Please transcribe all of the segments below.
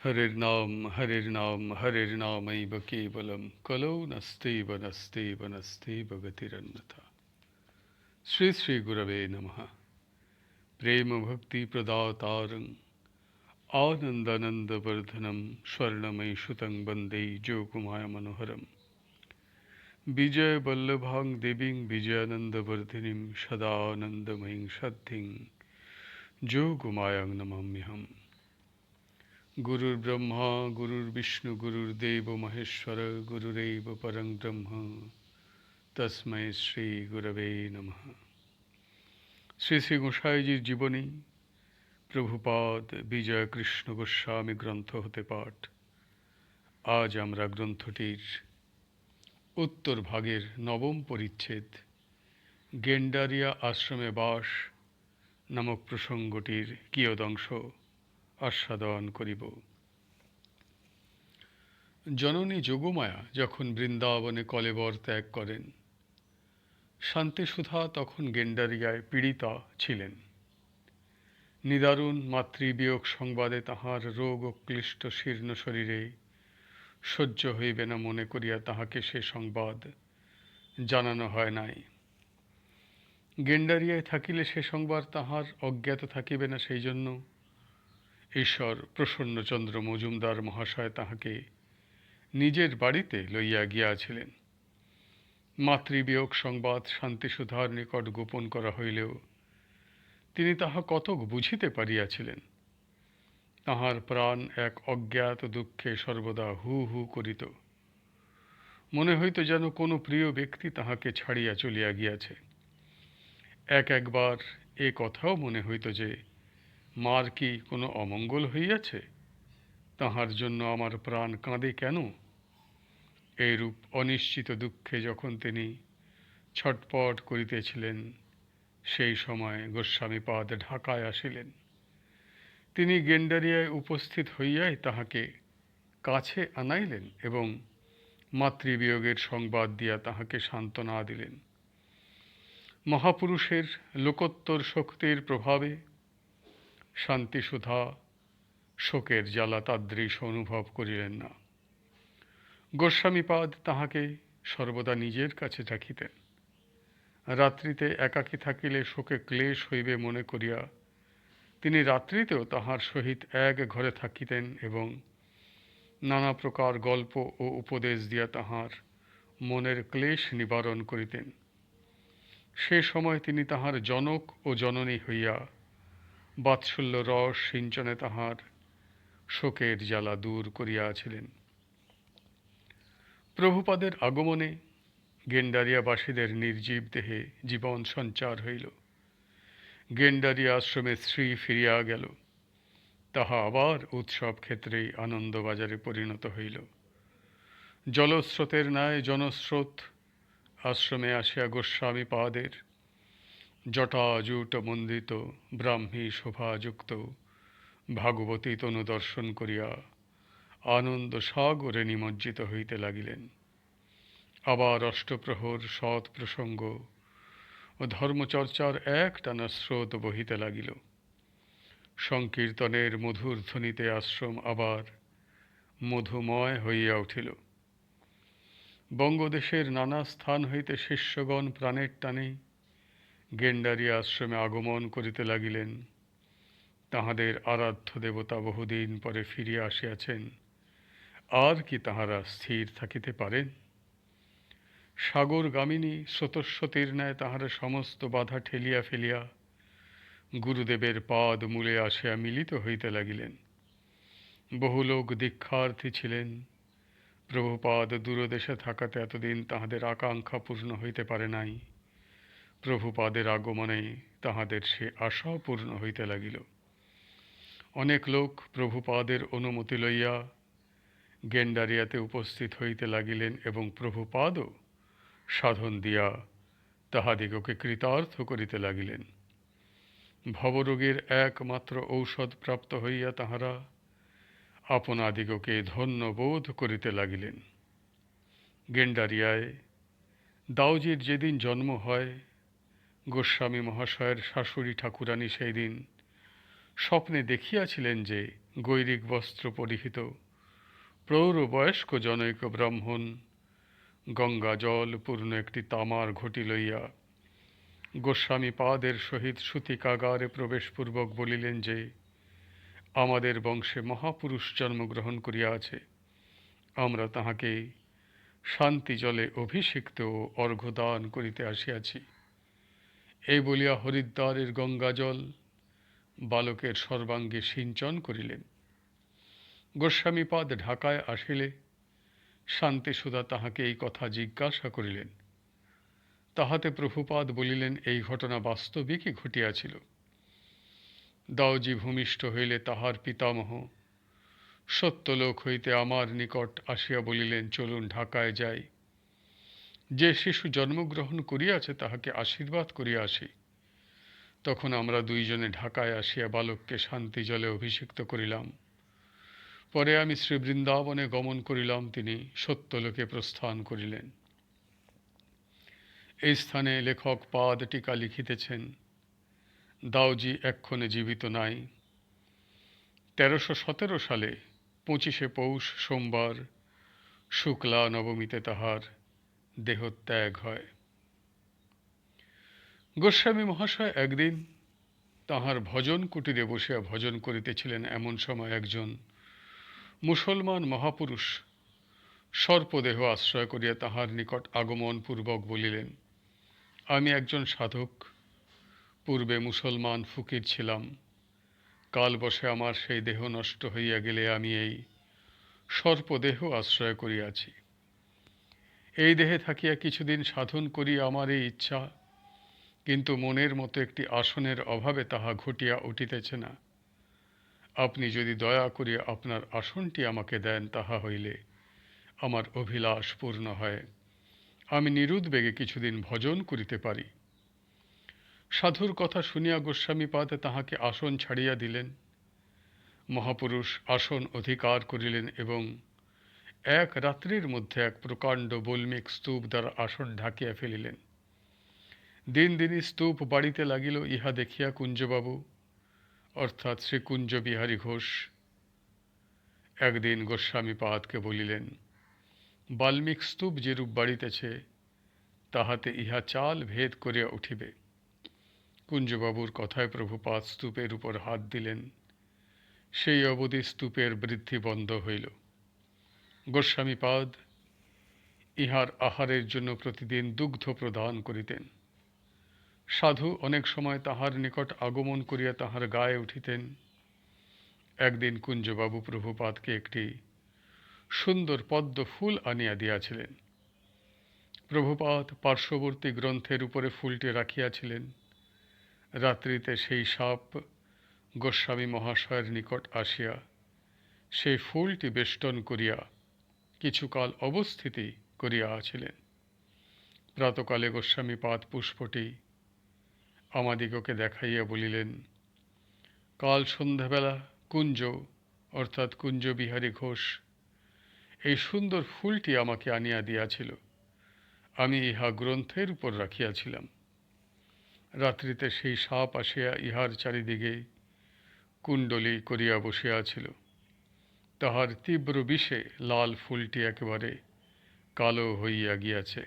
हरिर्नाम हरिर्नाम हरिर्नामैव केवलं कलौ नस्त्यैव नस्त्यैव नस्त्यैव गतिरन्यथा श्री श्री गुरवे नमः प्रेम भक्ति प्रदातारं आनन्दानन्दवर्धनं स्वर्णमयि सुतं वन्दे जोगुमाया मनोहरम् विजयवल्लभां देवीं विजयानन्दवर्धिनीं सदानन्दमयीं सद्धिं যোগমায়াং নমাম্যহম গুরুর ব্রহ্মা, গুরুর বিষ্ণু, গুরুর দেব মহেশ্বর, গুরুরেব পরং ব্রহ্ম। তস্মৈ শ্রী গুরবে নমঃ। শ্রী শ্রী গোসাইজির জীবনী, প্রভুপাদ বিজয় কৃষ্ণ গোস্বামী গ্রন্থ হতে পাঠ। আজ আমরা গ্রন্থটির উত্তর ভাগের নবম পরিচ্ছেদ, গেন্ডারিয়া আশ্রমে বাস নামক প্রসঙ্গটির কিয়দংশ আস্বাদন করিব। জননী যোগমায়া যখন বৃন্দাবনে কলেবর ত্যাগ করেন, শান্তিসুধা তখন গেন্ডারিয়ায় পীড়িতা ছিলেন। নিদারুণ মাতৃবিয়োগ সংবাদে তাহার রোগ ও ক্লিষ্ট শীর্ণ শরীরে সহ্য হইবে না মনে করিয়া তাহাকে সে সংবাদ জানানো হয় নাই। গেন্ডারিয়ায় থাকিলে সে সংবাদ তাহার অজ্ঞাত থাকিবে না সেই জন্য ঈশ্বর প্রসন্নচন্দ্র মজুমদার মহাশয় তাহাকে নিজের বাড়িতে লইয়া গিয়াছিলেন। মাতৃবিয়োগ সংবাদ শান্তিসুধার নিকট গোপন করা হইলেও তিনি তাহা কতক বুঝিতে পারিয়াছিলেন। তাহার প্রাণ এক অজ্ঞাত দুঃখে সর্বদা হু হু করিত। মনে হইত যেন কোনো প্রিয় ব্যক্তি তাহাকে ছাড়িয়া চলিয়া গিয়াছে। এক একবার এ কথাও মনে হইত যে মার কি কোনো অমঙ্গল হইয়াছে? তাহার জন্য আমার প্রাণ কাঁদে কেন? এইরূপ অনিশ্চিত দুঃখে যখন তিনি ছটপট করিতেছিলেন, সেই সময় গোস্বামীপাদ ঢাকায় আসিলেন। তিনি গেন্ডারিয়ায় উপস্থিত হইয়াই তাহাকে কাছে আনাইলেন এবং মাতৃবিয়োগের সংবাদ দিয়া তাহাকে সান্ত্বনা দিলেন। মহাপুরুষের লোকোত্তর শক্তির প্রভাবে শান্তিসুধা শোকের জ্বালা তাদৃশ অনুভব করিলেন না। গোস্বামীপাদ তাহাকে সর্বদা নিজের কাছে রাখিতেন। রাত্রিতে একাকী থাকিলে শোকে ক্লেশ হইবে মনে করিয়া তিনি রাত্রিতেও তাহার সহিত এক ঘরে থাকিতেন এবং নানা প্রকার গল্প ও উপদেশ দিয়া তাহার মনের ক্লেশ নিবারণ করিতেন। সে সময় তিনি তাহার জনক ও জননী হইয়া বাৎসল্য রস সিঞ্চনে তাহার, শোকের জ্বালা দূর করিয়াছিলেন। প্রভুপাদের আগমনে গেন্ডারিয়াবাসীদের নির্জীব দেহে জীবন সঞ্চার হইল। গেন্ডারিয়া আশ্রমে শ্রী ফিরিয়া গেল। তাহা আবার উৎসব ক্ষেত্রেই আনন্দবাজারে পরিণত হইল। জলস্রোতের ন্যায় জনস্রোত, আশ্রমে আসিয়া গোস্বামী পাদের জটাজুট মন্দিত, ব্রাহ্মী শোভাযুক্ত, ভাগবতী তনু দর্শন করিয়া আনন্দ সাগরে নিমজ্জিত হইতে লাগিলেন। আবার অষ্টপ্রহর সৎ প্রসঙ্গ ও ধর্মচর্চার এক টানা স্রোত বহিতে লাগিল। সংকীর্তনের মধুর ধ্বনিতে আশ্রম আবার মধুময় হইয়া উঠিল। বঙ্গদেশের নানা স্থান হইতে শিষ্যগণ প্রাণের টানে গেন্ডারি আশ্রমে আগমন করিতে লাগিলেন। তাহাদের আরাধ্য দেবতা বহুদিন পরে ফিরিয়া আসিয়াছেন। আর কি তাহারা স্থির থাকিতে পারেন? সাগরগামিনী স্রোতস্বতীর ন্যায় তাহারা সমস্ত বাধা ঠেলিয়া ফেলিয়া গুরুদেবের পাদ মূলে আসিয়া মিলিত হইতে লাগিলেন। বহু লোক দীক্ষার্থী ছিলেন। প্রভুপাদ দূরদেশে থাকাতে এতদিন তাহাদের আকাঙ্ক্ষা পূর্ণ হইতে পারে নাই। প্রভুপাদের আগমনে তাহাদের সে আশাও পূর্ণ হইতে লাগিল। অনেক লোক প্রভুপাদের অনুমতি লইয়া গেন্ডারিয়াতে উপস্থিত হইতে লাগিলেন এবং প্রভুপাদও সাধন দিয়া তাহাদিগকে কৃতার্থ করিতে লাগিলেন। ভবরোগের একমাত্র ঔষধ প্রাপ্ত হইয়া তাহারা আপনাদিগকে ধন্যবোধ করিতে লাগিলেন। গেন্ডারিয়ায়, দাউজির যেদিন জন্ম হয় গোস্বামী মহাশয়ের শাশুড়ি ঠাকুরানী সেই দিন স্বপ্নে দেখিয়াছিলেন যে গৈরিক বস্ত্র পরিহিত। প্রৌঢ় বয়স্ক জনৈক ব্রাহ্মণ, গঙ্গা জল পূর্ণ একটি তামার ঘটি লইয়া গোস্বামী পাদের সহিত সুতিকাগারে প্রবেশপূর্বক বলিলেন যে, আমাদের বংশে মহাপুরুষ জন্মগ্রহণ করিয়াছে আমরা তাহাকে শান্তি জলে অভিষিক্ত অর্ঘ্যদান করিতে আসিয়াছি। এই বলিয়া হরিদ্বারের গঙ্গাজল বালকের সর্বাঙ্গে সিঞ্চন করিলেন। গোস্বামীপাদ ঢাকায় আসিলে শান্তিসুধা তাহাকে এই কথা জিজ্ঞাসা করিলেন। তাহাতে প্রভুপাদ বলিলেন, এই ঘটনা বাস্তবিকই ঘটিয়াছিল। দাওজি ভূমিষ্ঠ হইলে তাহার পিতামহ সত্যলোক হইতে আমার নিকট আসিয়া বলিলেন, চলুন ঢাকায় যাই। যে শিশু জন্মগ্রহণ করিয়াছে, তাহাকে আশীর্বাদ করিয়া আসি। তখন আমরা দুইজনে ঢাকায় আসিয়া বালককে শান্তি জলে অভিষিক্ত করিলাম। পরে আমি শ্রী বৃন্দাবনে গমন করিলাম, তিনি সত্যলোকে প্রস্থান করিলেন। এই স্থানে লেখক পাদ টিকা লিখিতেছেন, দাওজি এক্ষণে জীবিত নাই। তেরোশো সতেরো সালে পঁচিশে পৌষ সোমবার শুক্লা নবমীতে তাহার দেহত্যাগ হয়। গোস্বামী মহাশয় একদিন তাহার ভজন কুটিরে বসিয়া ভজন করিতেছিলেন এমন সময় একজন মুসলমান মহাপুরুষ সর্পদেহ আশ্রয় করিয়া তাহার নিকট আগমন পূর্বক বলিলেন, আমি একজন সাধক। পূর্বে মুসলমান ফকির ছিলাম। কাল বসে আমার সেই দেহ নষ্ট হইয়া গেলে আমি এই সর্পদেহ আশ্রয় করিয়াছি। এই দেহে থাকিয়া কিছুদিন সাধন করি আমার এই ইচ্ছা। কিন্তু মনের মতো একটি আসনের অভাবে তাহা ঘটিয়া উঠিতেছে না। আপনি যদি দয়া করিয়া আপনার আসনটি আমাকে দেন, তাহা হইলে আমার অভিলাষ পূর্ণ হয়। আমি নিরুদ্বেগে কিছুদিন ভজন করিতে পারি। সাধুর কথা শুনিয়া গোস্বামীপাদ তাহাকে আসন ছাড়িয়া দিলেন। মহাপুরুষ আসন অধিকার করিলেন এবং এক রাত্রির মধ্যে এক প্রকাণ্ড বল্মিক স্তূপ দ্বারা আসন ঢাকিয়া ফেলিলেন। দিন দিনই স্তূপ বাড়িতে লাগিল, ইহা দেখিয়া কুঞ্জবাবু, অর্থাৎ শ্রী কুঞ্জ বিহারী ঘোষ। একদিন গোস্বামীপাদকে বলিলেন, বাল্মিক স্তূপ যেরূপ বাড়িতেছে, তাহাতে ইহা চাল ভেদ করিয়া উঠিবে। কুঞ্জবাবুর কথায় প্রভুপাত স্তূপের উপর হাত দিলেন। সেই অবধি স্তূপের বৃদ্ধি বন্ধ হইল। গোস্বামীপাদ ইহার আহারের জন্য প্রতিদিন দুগ্ধ প্রদান করিতেন। সাধু অনেক সময় তাহার নিকট আগমন করিয়া তাহার গায়ে উঠিতেন। একদিন কুঞ্জবাবু প্রভুপাদকে একটি সুন্দর পদ্ম ফুল আনিয়া দিয়াছিলেন। প্রভুপাদ পার্শ্ববর্তী গ্রন্থের উপরে ফুলটি রাখিয়াছিলেন। রাত্রিতে সেই সাপ গোস্বামী মহাশয়ের নিকট আসিয়া সেই ফুলটি বেষ্টন করিয়া কিছুকাল অবস্থিতি করিয়া আছিলেন। প্রাতকালে গোস্বামী পাদ পুষ্পটি আমাদিগকে দেখাইয়া বলিলেন, কাল সন্ধ্যাবেলা কুঞ্জ, অর্থাৎ কুঞ্জ বিহারী ঘোষ, এই সুন্দর ফুলটি আমাকে আনিয়া দিয়াছিল। আমি ইহা গ্রন্থের উপর রাখিয়াছিলাম। রাত্রিতে সেই সাপ আসিয়া ইহার চারিদিকে কুণ্ডলী করিয়া বসিয়াছিল তাহার তীব্র বিষে লাল ফুলটি একেবারে কালো হইয়া গিয়াছে।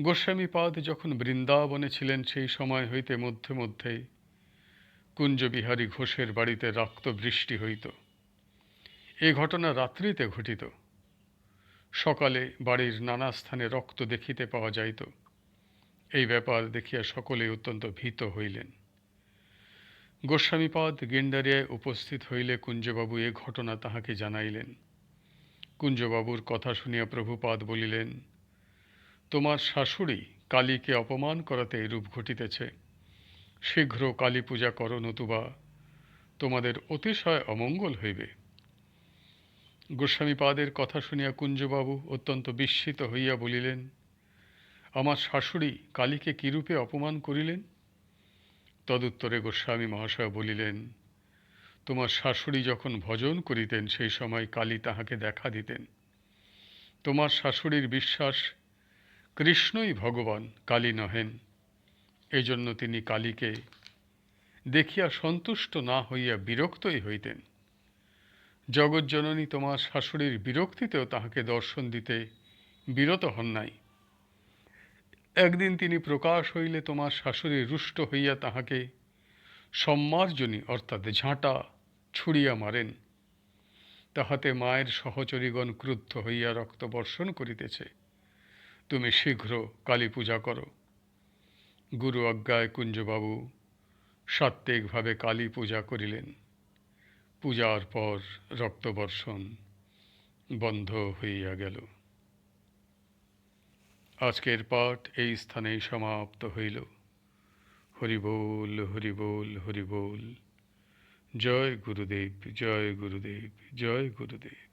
গোস্বামীপাদ যখন বৃন্দাবনে ছিলেন, সেই সময় হইতে মধ্যে মধ্যে কুঞ্জবিহারী ঘোষের বাড়িতে রক্ত বৃষ্টি হইত। এ ঘটনা রাত্রিতে ঘটিত। সকালে বাড়ির নানা স্থানে রক্ত দেখিতে পাওয়া যাইত। এই ব্যাপার দেখিয়া সকলে অত্যন্ত ভীত হইলেন। গোস্বামীপাদ গেন্ডারিয়ায় উপস্থিত হইলে কুঞ্জবাবু এ ঘটনা তাহাকে জানাইলেন। কুঞ্জবাবুর কথা শুনিয়া প্রভুপাদ বলিলেন, তোমার শাশুড়ি কালীকে অপমান করাতে এরূপ ঘটিতেছে। শীঘ্র কালী পূজা করো নতুবা, তোমাদের অতিশয় অমঙ্গল হইবে গোস্বামীপাদের কথা শুনিয়া কুঞ্জবাবু অত্যন্ত বিস্মিত হইয়া বলিলেন, আমার শাশুড়ি কালীকে কিরূপে অপমান করিলেন? তদুত্তরে গোস্বামী মহাশয় বলিলেন, তোমার শাশুড়ি যখন ভজন করিতেন, সেই সময় কালী তাহাকে দেখা দিতেন। তোমার শাশুড়ির বিশ্বাস, কৃষ্ণই ভগবান, কালী নহেন। এই জন্য তিনি কালীকে দেখিয়া সন্তুষ্ট না হইয়া বিরক্তই হইতেন। জগজ্জননী তোমার শাশুড়ির বিরক্তিতেও তাহাকে দর্শন দিতে বিরত হন নাই। একদিন তিনি প্রকাশ হইলে তোমার শাশুড়ি রুষ্ট হইয়া তাহাকে সম্মার্জনী, অর্থাৎ ঝাঁটা, ছুড়িয়া মারেন। তাহাতে মায়ের সহচরীগণ ক্রুদ্ধ হইয়া রক্ত বর্ষণ করিতেছে। তুমি শীঘ্র কালী পূজা করো। গুরু আজ্ঞায় কুঞ্জবাবু সাত্ত্বিকভাবে কালী পূজা করিলেন। পূজার পর রক্তবর্ষণ বন্ধ হইয়া গেল। আজকের পাঠ এই স্থানেই সমাপ্ত হইল। হরিবোল হরিবোল হরিবোল। জয় গুরুদেব জয় গুরুদেব জয় গুরুদেব।